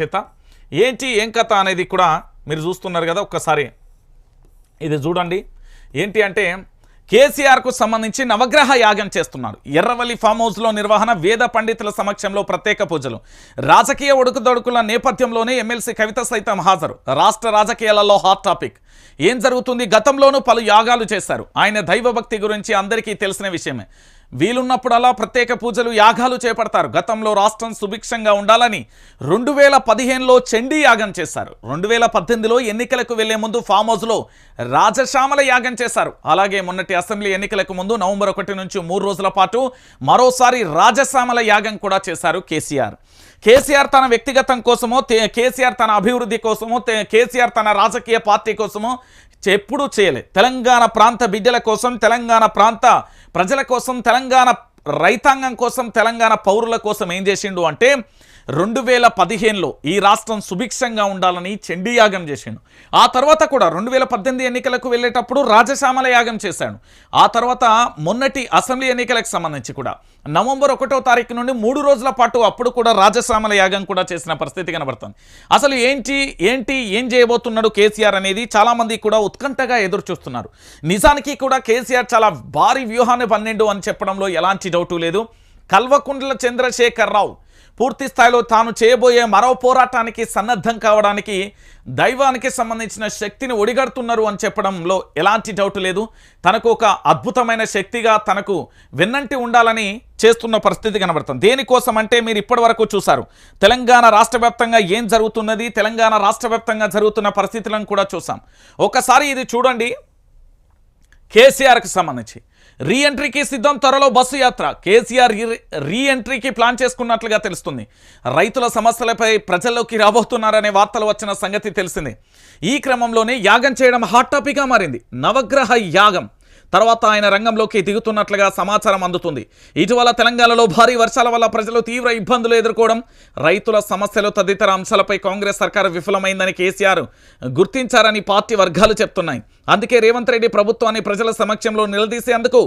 చేత. ఏంటి ఏం కథ అనేది కూడా మీరు చూస్తున్నారు కదా ఒక్కసారి. ఇది చూడండి. ఏంటి అంటే కేసీఆర్కు సంబంధించి నవగ్రహ యాగం చేస్తున్నారు. ఎర్రవల్లి ఫామ్ హౌస్లో నిర్వహణ వేద పండితుల సమక్షంలో ప్రత్యేక పూజలు. రాజకీయ ఒడుకుదొడుకుల నేపథ్యంలోనే ఎమ్మెల్సీ కవిత సైతం హాజరు. రాష్ట్ర రాజకీయాలలో హాట్ టాపిక్. ఏం జరుగుతుంది? గతంలోనూ పలు యాగాలు చేశారు. ఆయన దైవభక్తి గురించి అందరికీ తెలిసిన విషయమే. వీలున్నప్పుడల్లా ప్రత్యేక పూజలు యాగాలు చేపడతారు. గతంలో రాష్ట్రం సుభిక్షంగా ఉండాలని రెండు వేల పదిహేనులో చండీ యాగం చేశారు. రెండు వేల పద్దెనిమిదిలో ఎన్నికలకు వెళ్ళే ముందు ఫామ్ హౌస్లో రాజశ్యామల యాగం చేశారు. అలాగే మొన్నటి అసెంబ్లీ ఎన్నికలకు ముందు నవంబర్ ఒకటి నుంచి మూడు రోజుల పాటు మరోసారి రాజశ్యామల యాగం కూడా చేశారు కేసీఆర్. కేసీఆర్ తన వ్యక్తిగతం కోసమో కేసీఆర్ తన అభివృద్ధి కోసమో కేసీఆర్ తన రాజకీయ పార్టీ కోసమో ఎప్పుడూ చేయలే. తెలంగాణ ప్రాంత బిడ్డల కోసం తెలంగాణ ప్రాంత ప్రజల కోసం తెలంగాణ రైతాంగం కోసం తెలంగాణ పౌరుల కోసం ఏం చేసిండు అంటే రెండు వేల పదిహేనులో ఈ రాష్ట్రం సుభిక్షంగా ఉండాలని చండీయాగం యాగం ఆ తర్వాత కూడా రెండు వేల పద్దెనిమిది ఎన్నికలకు వెళ్ళేటప్పుడు రాజశ్యామల యాగం చేశాడు. ఆ తర్వాత మొన్నటి అసెంబ్లీ ఎన్నికలకు సంబంధించి కూడా. నవంబర్ ఒకటో తారీఖు నుండి మూడు రోజుల పాటు అప్పుడు కూడా రాజశ్యామల యాగం కూడా చేసిన పరిస్థితి కనబడుతుంది. అసలు ఏంటి ఏంటి ఏం చేయబోతున్నాడు కేసీఆర్ అనేది చాలామంది కూడా ఉత్కంఠగా ఎదురు చూస్తున్నారు నిజానికి కూడా కేసీఆర్ చాలా భారీ వ్యూహాన్ని పన్నెండు అని చెప్పడంలో ఎలాంటి డౌటు లేదు. కల్వకుంట్ల చంద్రశేఖర్ రావు పూర్తి స్థాయిలో తాను చేయబోయే మరో పోరాటానికి సన్నద్ధం కావడానికి దైవానికి సంబంధించిన శక్తిని ఒడిగడుతున్నారు అని చెప్పడంలో ఎలాంటి డౌట్ లేదు. తనకు ఒక అద్భుతమైన శక్తిగా తనకు వెన్నంటి ఉండాలని చేస్తున్న పరిస్థితి కనబడుతుంది. దేనికోసం అంటే మీరు ఇప్పటివరకు చూశారు. తెలంగాణ రాష్ట్ర ఏం జరుగుతున్నది? తెలంగాణ రాష్ట్ర జరుగుతున్న పరిస్థితులను కూడా చూసాం ఒకసారి ఇది చూడండి. కేసీఆర్కి సంబంధించి. రీ ఎంట్రీకి సిద్ధం త్వరలో బస్సు యాత్ర. కేసీఆర్ రీ- రీ ఎంట్రీకి ప్లాన్ చేసుకున్నట్లుగా తెలుస్తుంది. రైతుల సమస్యలపై ప్రజల్లోకి రాబోతున్నారనే వార్తలు వచ్చిన సంగతి తెలిసింది. ఈ క్రమంలోనే యాగం చేయడం హాట్ టాపిక్గా మారింది. నవగ్రహ యాగం. తర్వాత ఆయన రంగంలోకి దిగుతున్నట్లుగా సమాచారం అందుతుంది. ఇటీవల తెలంగాణలో భారీ వర్షాల వల్ల ప్రజలు తీవ్ర ఇబ్బందులు ఎదుర్కోవడం రైతుల సమస్యలు తదితర అంశాలపై కాంగ్రెస్ సర్కారు విఫలమైందని కేసీఆర్ గుర్తించారని పార్టీ వర్గాలు చెప్తున్నాయి. అందుకే రేవంత్ రెడ్డి ప్రభుత్వాన్ని ప్రజల సమక్షంలో నిలదీసేందుకు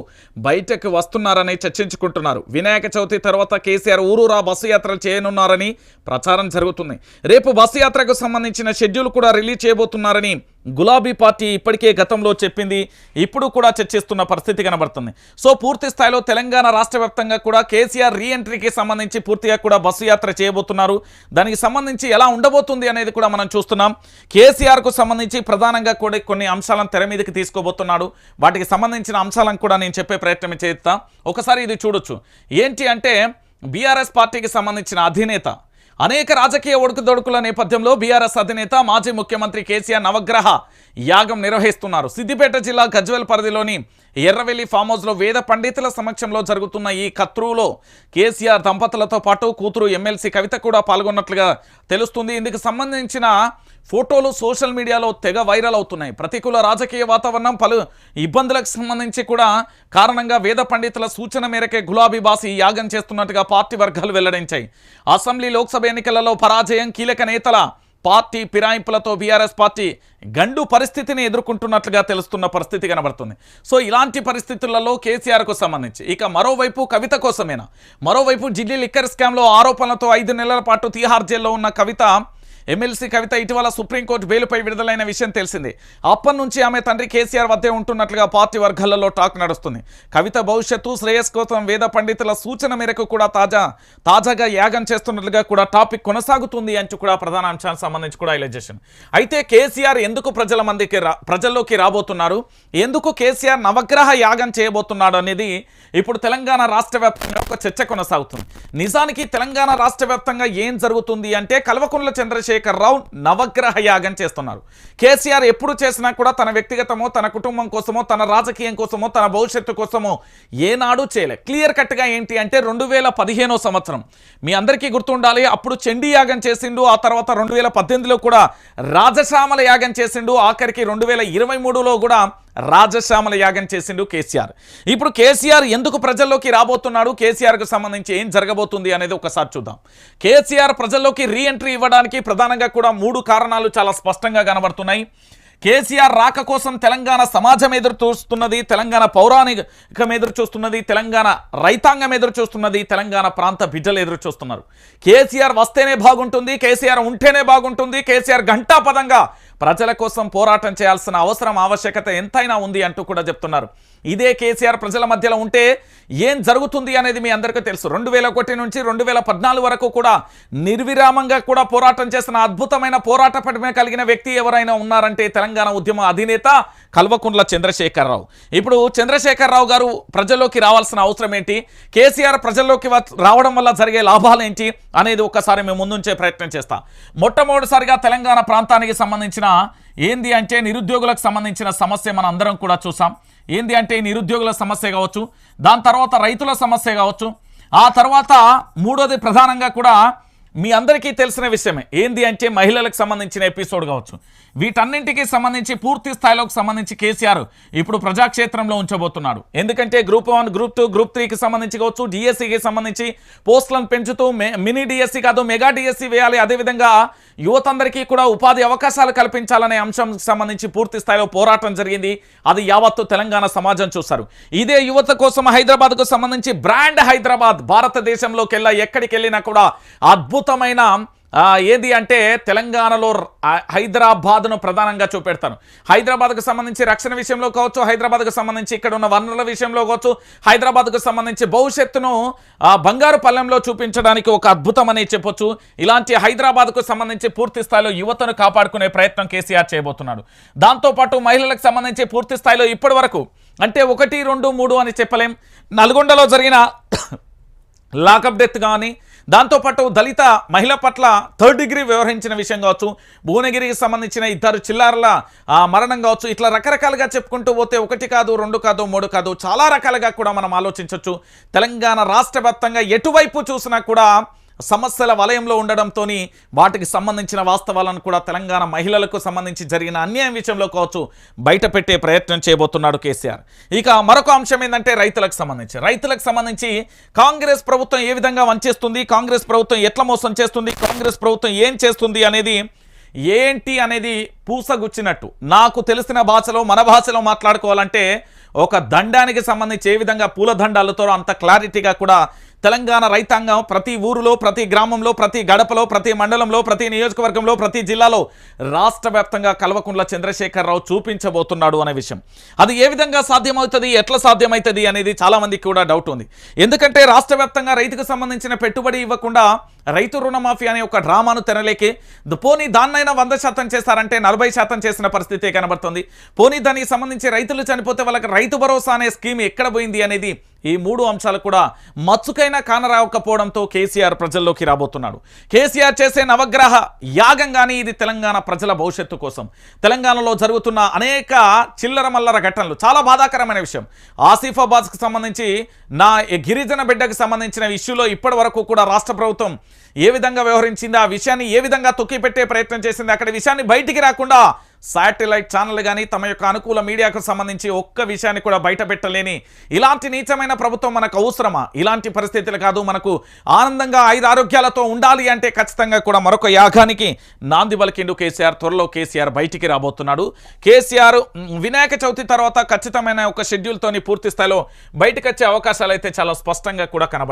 బయటకు వస్తున్నారని చర్చించుకుంటున్నారు. వినాయక చవితి తర్వాత కేసీఆర్ ఊరూరా బస్సు యాత్రలు చేయనున్నారని ప్రచారం జరుగుతుంది. రేపు బస్సు యాత్రకు సంబంధించిన షెడ్యూల్ కూడా రిలీజ్ చేయబోతున్నారని గులాబీ పార్టీ ఇప్పటికే గతంలో చెప్పింది ఇప్పుడు కూడా చర్చిస్తున్న పరిస్థితి కనబడుతుంది. సో పూర్తి స్థాయిలో తెలంగాణ రాష్ట్ర వ్యాప్తంగా కూడా కేసీఆర్ రీఎంట్రీకి సంబంధించి పూర్తిగా కూడా బస్సు యాత్ర చేయబోతున్నారు. దానికి సంబంధించి ఎలా ఉండబోతుంది అనేది కూడా మనం చూస్తున్నాం. కేసీఆర్కు సంబంధించి ప్రధానంగా కూడా కొన్ని అంశాలను తెర మీదకి తీసుకోబోతున్నాడు. వాటికి సంబంధించిన అంశాలను కూడా నేను చెప్పే ప్రయత్నం చేస్తా. ఒకసారి ఇది చూడొచ్చు. ఏంటి అంటే బీఆర్ఎస్ పార్టీకి సంబంధించిన అధినేత అనేక రాజకీయ ఒడుకుదొడుకుల నేపథ్యంలో బీఆర్ఎస్ అధినేత మాజీ ముఖ్యమంత్రి కేసీఆర్ నవగ్రహ యాగం నిర్వహిస్తున్నారు. సిద్దిపేట జిల్లా గజ్వెల్ పరిధిలోని ఎర్రవెల్లి ఫామ్ హౌస్లో వేద పండితుల సమక్షంలో జరుగుతున్న ఈ కత్రువులో కేసీఆర్ దంపతులతో పాటు కూతురు ఎమ్మెల్సీ కవిత కూడా పాల్గొన్నట్లుగా తెలుస్తుంది. ఇందుకు సంబంధించిన ఫోటోలు సోషల్ మీడియాలో తెగ వైరల్ అవుతున్నాయి. ప్రతికూల రాజకీయ వాతావరణం పలు ఇబ్బందులకు సంబంధించి కూడా కారణంగా వేద పండితుల సూచన మేరకే గులాబీ బాసి యాగం చేస్తున్నట్టుగా పార్టీ వర్గాలు వెల్లడించాయి. అసెంబ్లీ లోక్సభ ఎన్నికలలో పరాజయం కీలక నేతల పార్టీ ఫిరాయింపులతో బీఆర్ఎస్ పార్టీ గండు పరిస్థితిని ఎదుర్కొంటున్నట్లుగా తెలుస్తున్న పరిస్థితి కనబడుతుంది. సో ఇలాంటి పరిస్థితులలో కేసీఆర్కు సంబంధించి ఇక మరోవైపు కవిత కోసమేనా? మరోవైపు ఢిల్లీ లిక్కర్ స్కామ్లో ఆరోపణలతో ఐదు నెలల పాటు తీహార్ జైల్లో ఉన్న కవిత ఎమ్మెల్సీ కవిత ఇటీవల సుప్రీంకోర్టు బెయిల్పై విడుదలైన విషయం తెలిసిందే. అప్పటి నుంచి ఆమె తండ్రి కేసీఆర్ వద్దే ఉంటున్నట్లుగా పార్టీ వర్గాలలో టాక్ నడుస్తుంది. కవిత భవిష్యత్తు శ్రేయస్ కోసం వేద పండితుల సూచన మేరకు కూడా తాజా తాజాగా యాగం చేస్తున్నట్లుగా కూడా టాపిక్ కొనసాగుతుంది అంటూ కూడా ప్రధాన అంశానికి సంబంధించి కూడా హైలైట్ అయితే కేసీఆర్ ఎందుకు ప్రజల మందికి రా ప్రజల్లోకి రాబోతున్నారు? ఎందుకు కేసీఆర్ నవగ్రహ యాగం చేయబోతున్నాడు అనేది ఇప్పుడు తెలంగాణ రాష్ట్ర వ్యాప్తంగా ఒక చర్చ కొనసాగుతుంది. నిజానికి తెలంగాణ రాష్ట్ర వ్యాప్తంగా ఏం జరుగుతుంది అంటే కల్వకుంట్ల చంద్రశేఖర్ రావు నవగ్రహ యాగం చేస్తున్నారు. కేసీఆర్ ఎప్పుడు చేసినా కూడా తన వ్యక్తిగతమో తన కుటుంబం కోసమో తన రాజకీయం కోసమో తన భవిష్యత్తు కోసమో ఏనాడు చేయలే. క్లియర్ కట్గా ఏంటి అంటే రెండు వేల పదిహేనో సంవత్సరం. మీ అందరికీ గుర్తుండాలి అప్పుడు చండీ యాగం చేసిండు ఆ తర్వాత రెండు వేల పద్దెనిమిదిలో కూడా రాజశ్యామల యాగం చేసిండు ఆఖరికి రెండు వేల ఇరవై మూడులో కూడా రాజశ్యామల యాగం చేసిండు కేసీఆర్. ఇప్పుడు కేసీఆర్ ఎందుకు ప్రజల్లోకి రాబోతున్నాడు? కేసీఆర్కు సంబంధించి ఏం జరగబోతుంది అనేది ఒకసారి చూద్దాం. కేసీఆర్ ప్రజల్లోకి రీ ఎంట్రీ ఇవ్వడానికి ప్రధానంగా కూడా మూడు కారణాలు చాలా స్పష్టంగా కనబడుతున్నాయి. కేసీఆర్ రాక కోసం తెలంగాణ సమాజం ఎదురు చూస్తున్నది తెలంగాణ పౌరాణికం ఎదురు చూస్తున్నది తెలంగాణ రైతాంగం ఎదురు చూస్తున్నది తెలంగాణ ప్రాంత బిడ్డలు ఎదురు చూస్తున్నారు. కేసీఆర్ వస్తేనే బాగుంటుంది కేసీఆర్ ఉంటేనే బాగుంటుంది కేసీఆర్ ఘంటాపదంగా ప్రజల కోసం పోరాటం చేయాల్సిన అవసరం ఆవశ్యకత ఎంతైనా ఉంది అంటూ కూడా చెప్తున్నారు. ఇదే కేసీఆర్ ప్రజల మధ్యలో ఉంటే ఏం జరుగుతుంది అనేది మీ అందరికీ తెలుసు. రెండు వేల ఒకటి నుంచి రెండు వేల పద్నాలుగు వరకు కూడా నిర్విరామంగా కూడా పోరాటం చేసిన అద్భుతమైన పోరాట పటిమ కలిగిన వ్యక్తి ఎవరైనా ఉన్నారంటే తెలంగాణ ఉద్యమ అధినేత కల్వకుండ్ల చంద్రశేఖరరావు. ఇప్పుడు చంద్రశేఖరరావు గారు ప్రజల్లోకి రావాల్సిన అవసరం ఏంటి? కేసీఆర్ ప్రజల్లోకి వ- రావడం వల్ల జరిగే లాభాలు ఏంటి? అనేది ఒక్కసారి మేము ముందుంచే ప్రయత్నం చేస్తాం. మొట్టమొదటిసారిగా తెలంగాణ ప్రాంతానికి సంబంధించిన ఏంది అంటే నిరుద్యోగులకు సంబంధించిన సమస్య మనం అందరం కూడా చూసాం. ఏంది అంటే నిరుద్యోగుల సమస్య కావచ్చు దాని తర్వాత రైతుల సమస్య కావచ్చు. ఆ తర్వాత మూడోది ప్రధానంగా కూడా మీ అందరికీ తెలిసిన విషయమే. ఏంది అంటే మహిళలకు సంబంధించిన ఎపిసోడ్ కావచ్చు. వీటన్నింటికి సంబంధించి పూర్తి స్థాయిలోకి సంబంధించి కేసీఆర్ ఇప్పుడు ప్రజాక్షేత్రంలో ఉంచబోతున్నాడు. ఎందుకంటే group one group two group త్రీకి సంబంధించి కావచ్చు డిఎస్సికి సంబంధించి పోస్టులను పెంచుతూ మినీ డిఎస్సి కాదు మెగా డిఎస్సి వేయాలి. అదేవిధంగా యువతందరికీ కూడా ఉపాధి అవకాశాలు కల్పించాలనే అంశం సంబంధించి పూర్తి స్థాయిలో పోరాటం జరిగింది. అది యావత్తు తెలంగాణ సమాజం చూస్తారు ఇదే యువత కోసం హైదరాబాద్కు సంబంధించి బ్రాండ్ హైదరాబాద్ భారతదేశంలోకి వెళ్ళా ఎక్కడికి వెళ్ళినా కూడా అద్భుతమైన ఏది అంటే తెలంగాణలో హైదరాబాద్ను ప్రధానంగా చూపెడతాను. హైదరాబాద్కు సంబంధించి రక్షణ విషయంలో కావచ్చు హైదరాబాద్కు సంబంధించి ఇక్కడ ఉన్న వనరుల విషయంలో కావచ్చు హైదరాబాద్కు సంబంధించి భవిష్యత్తును బంగారు పల్లెంలో చూపించడానికి ఒక అద్భుతం అని చెప్పొచ్చు. ఇలాంటి హైదరాబాద్కు సంబంధించి పూర్తి స్థాయిలో యువతను కాపాడుకునే ప్రయత్నం కేసీఆర్ చేయబోతున్నాడు. దాంతోపాటు మహిళలకు సంబంధించి పూర్తి స్థాయిలో ఇప్పటి వరకు అంటే ఒకటి రెండు మూడు అని చెప్పలేం. నల్గొండలో జరిగిన లాకప్ డెత్ కానీ దాంతోపాటు దళిత మహిళ పట్ల థర్డ్ డిగ్రీ వ్యవహరించిన విషయం కావచ్చు భువనగిరికి సంబంధించిన ఇద్దరు చిల్లారుల మరణం కావచ్చు ఇట్లా రకరకాలుగా చెప్పుకుంటూ పోతే ఒకటి కాదు రెండు కాదు మూడు కాదు చాలా రకాలుగా కూడా మనం ఆలోచించవచ్చు తెలంగాణ రాష్ట్ర ఎటువైపు చూసినా కూడా సమస్యల వలయంలో ఉండడంతో వాటికి సంబంధించిన వాస్తవాలను కూడా తెలంగాణ మహిళలకు సంబంధించి జరిగిన అన్యాయం విషయంలో కావచ్చు బయట పెట్టే ప్రయత్నం చేయబోతున్నాడు కేసీఆర్. ఇక మరొక అంశం ఏంటంటే రైతులకు సంబంధించి. రైతులకు సంబంధించి కాంగ్రెస్ ప్రభుత్వం ఏ విధంగా వంచేస్తుంది కాంగ్రెస్ ప్రభుత్వం ఎట్లా మోసం చేస్తుంది కాంగ్రెస్ ప్రభుత్వం ఏం చేస్తుంది అనేది ఏంటి అనేది పూసగుచ్చినట్టు. నాకు తెలిసిన భాషలో మన భాషలో మాట్లాడుకోవాలంటే ఒక దండానికి సంబంధించి ఏ విధంగా పూల దండాలతో అంత క్లారిటీగా కూడా తెలంగాణ రైతాంగం ప్రతి ఊరిలో ప్రతి గ్రామంలో ప్రతి గడపలో ప్రతి మండలంలో ప్రతి నియోజకవర్గంలో ప్రతి జిల్లాలో రాష్ట్ర వ్యాప్తంగా కల్వకుంట్ల చంద్రశేఖరరావు చూపించబోతున్నాడు అనే విషయం. అది ఏ విధంగా సాధ్యమవుతుంది ఎట్లా సాధ్యమవుతుంది అనేది చాలా మందికి కూడా డౌట్ ఉంది. ఎందుకంటే రాష్ట్ర రైతుకు సంబంధించిన పెట్టుబడి ఇవ్వకుండా రైతు రుణమాఫీ అనే ఒక డ్రామాను తెరలేకి. పోనీ దాన్నైనా వంద శాతం చేస్తారంటే నలభై శాతం చేసిన పరిస్థితి కనబడుతుంది. పోనీ దానికి సంబంధించి రైతులు చనిపోతే వాళ్ళకి రైతు భరోసా అనే స్కీమ్ ఎక్కడ పోయింది అనేది ఈ మూడు అంశాలు కూడా మచ్చుకైనా కానరావకపోవడంతో కేసీఆర్ ప్రజల్లోకి రాబోతున్నాడు. కేసీఆర్ చేసే నవగ్రహ యాగంగానే ఇది తెలంగాణ ప్రజల భవిష్యత్తు కోసం. తెలంగాణలో జరుగుతున్న అనేక చిల్లర మల్లర ఘటనలు. చాలా బాధాకరమైన విషయం. ఆసిఫాబాద్కి సంబంధించి నా గిరిజన బిడ్డకు సంబంధించిన ఇష్యూలో ఇప్పటి కూడా రాష్ట్ర ప్రభుత్వం ఏ విధంగా వ్యవహరించింది? ఆ విషయాన్ని ఏ విధంగా తొక్కిపెట్టే ప్రయత్నం చేసింది? అక్కడ విషయాన్ని బయటికి రాకుండా శాటిలైట్ ఛానల్ కానీ తమ యొక్క అనుకూల మీడియాకు సంబంధించి ఒక్క విషయాన్ని కూడా బయట పెట్టలేని ఇలాంటి నీచమైన ప్రభుత్వం మనకు అవసరమా? ఇలాంటి పరిస్థితులు కాదు. మనకు ఆనందంగా ఐదు ఆరోగ్యాలతో ఉండాలి అంటే ఖచ్చితంగా కూడా మరొక యాగానికి నాంది పలికిండు కేసీఆర్. త్వరలో కేసీఆర్ బయటికి రాబోతున్నాడు. కేసీఆర్ వినాయక చవితి తర్వాత ఖచ్చితమైన ఒక షెడ్యూల్తోని పూర్తి స్థాయిలో బయటకు వచ్చే అవకాశాలు అయితే చాలా స్పష్టంగా కూడా కనబడుతుంది